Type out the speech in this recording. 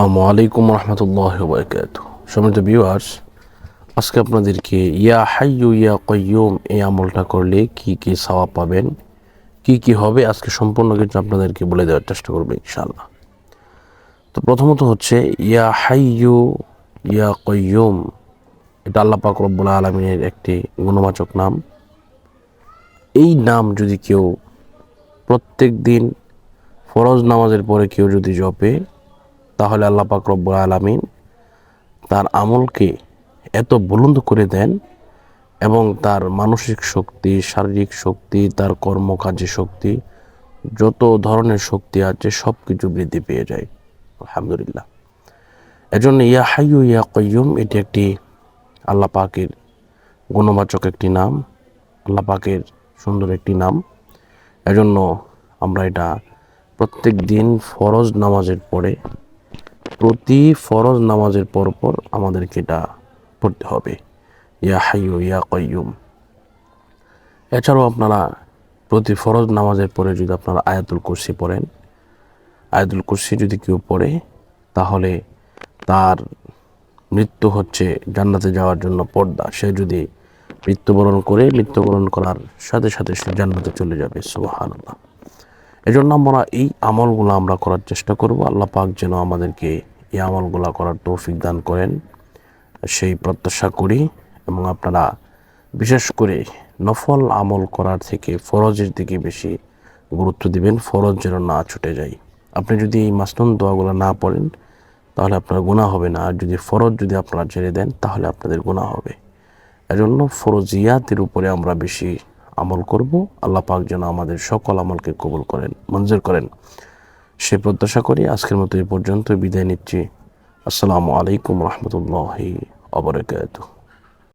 আসসালামু আলাইকুম রহমতুল্লাহ বরকাত সম্মানিত ভিউয়ার্স আজকে আপনাদেরকে ইয়া হাইয়ু ইয়া কয়ুম এই আমলটা করলে কি কি সওয়াব পাবেন, কি কি হবে, আজকে সম্পূর্ণ কিছু আপনাদেরকে বলে দেওয়ার চেষ্টা করব ইনশাআল্লাহ। তো প্রথমত হচ্ছে, ইয়া হাইয়ু ইয়া কয়ুম এটা আল্লাহ পাক আলমিনের একটি গুণবাচক নাম। এই নাম যদি কেউ প্রত্যেক দিন ফরজ নামাজের পরে কেউ যদি জপে তাহলে আল্লাহ পাক রব্বুল আলমিন তার আমলকে এত বুলন্দ করে দেন এবং তার মানসিক শক্তি, শারীরিক শক্তি, তার কর্মকাজে শক্তি, যত ধরনের শক্তি আছে সব কিছু বৃদ্ধি পেয়ে যায়। আলহামদুলিল্লাহ। এজন্য ইয়া হাইয়ু ইয়া কয়ুম এটি একটি আল্লাহ পাকের গুণবাচক একটি নাম, আল্লাহ পাকের সুন্দর একটি নাম। এজন্য আমরা এটা প্রত্যেক দিন ফরজ নামাজের পরে প্রতি ফরজ নামাজের পর পর আমাদেরকে এটা পড়তে হবে। ইয়া হাইয়ু, ইয়া কয়ুম এছাড়াও আপনারা প্রতি ফরজ নামাজের পরে যদি আপনারা আয়াতুল কুরসি পড়েন, আয়াতুল কুরসি যদি কেউ পড়ে, তাহলে তার মৃত্যু হচ্ছে জান্নাতে যাওয়ার জন্য পর্দা। সে যদি মৃত্যুবরণ করে, মৃত্যুবরণ করার সাথে সাথে সে জান্নাতে চলে যাবে সুবাহান আল্লাহ এজন্য আমরা এই আমলগুলো আমরা করার চেষ্টা করব। আল্লাহ পাক যেন আমাদেরকে এই আমলগুলো করার তৌফিক দান করেন। সেই প্রত্যাশা করি এবং আপনারা বিশেষ করে নফল আমল করার থেকে ফরজের দিকে বেশি গুরুত্ব দিবেন, ফরজ যেন না ছুটে যায়। আপনি যদি এই মাসনুন দোয়াগুলো না পড়েন, তাহলে আপনার গুণা হবে না। আর যদি ফরজ যদি আপনারা ছেড়ে দেন, তাহলে আপনাদের গুণা হবে। এজন্য ফরজিয়াতের উপরে আমরা বেশি আমল করব, আল্লাহ পাক যেন আমাদের সকল আমলকে কবুল করেন, মঞ্জুর করেন। সে প্রত্যাশা করি আজকের মতো এ পর্যন্ত বিদায় নিচ্ছি। আসসালামু আলাইকুম রহমতুল্লাহি অবরাকাতুহ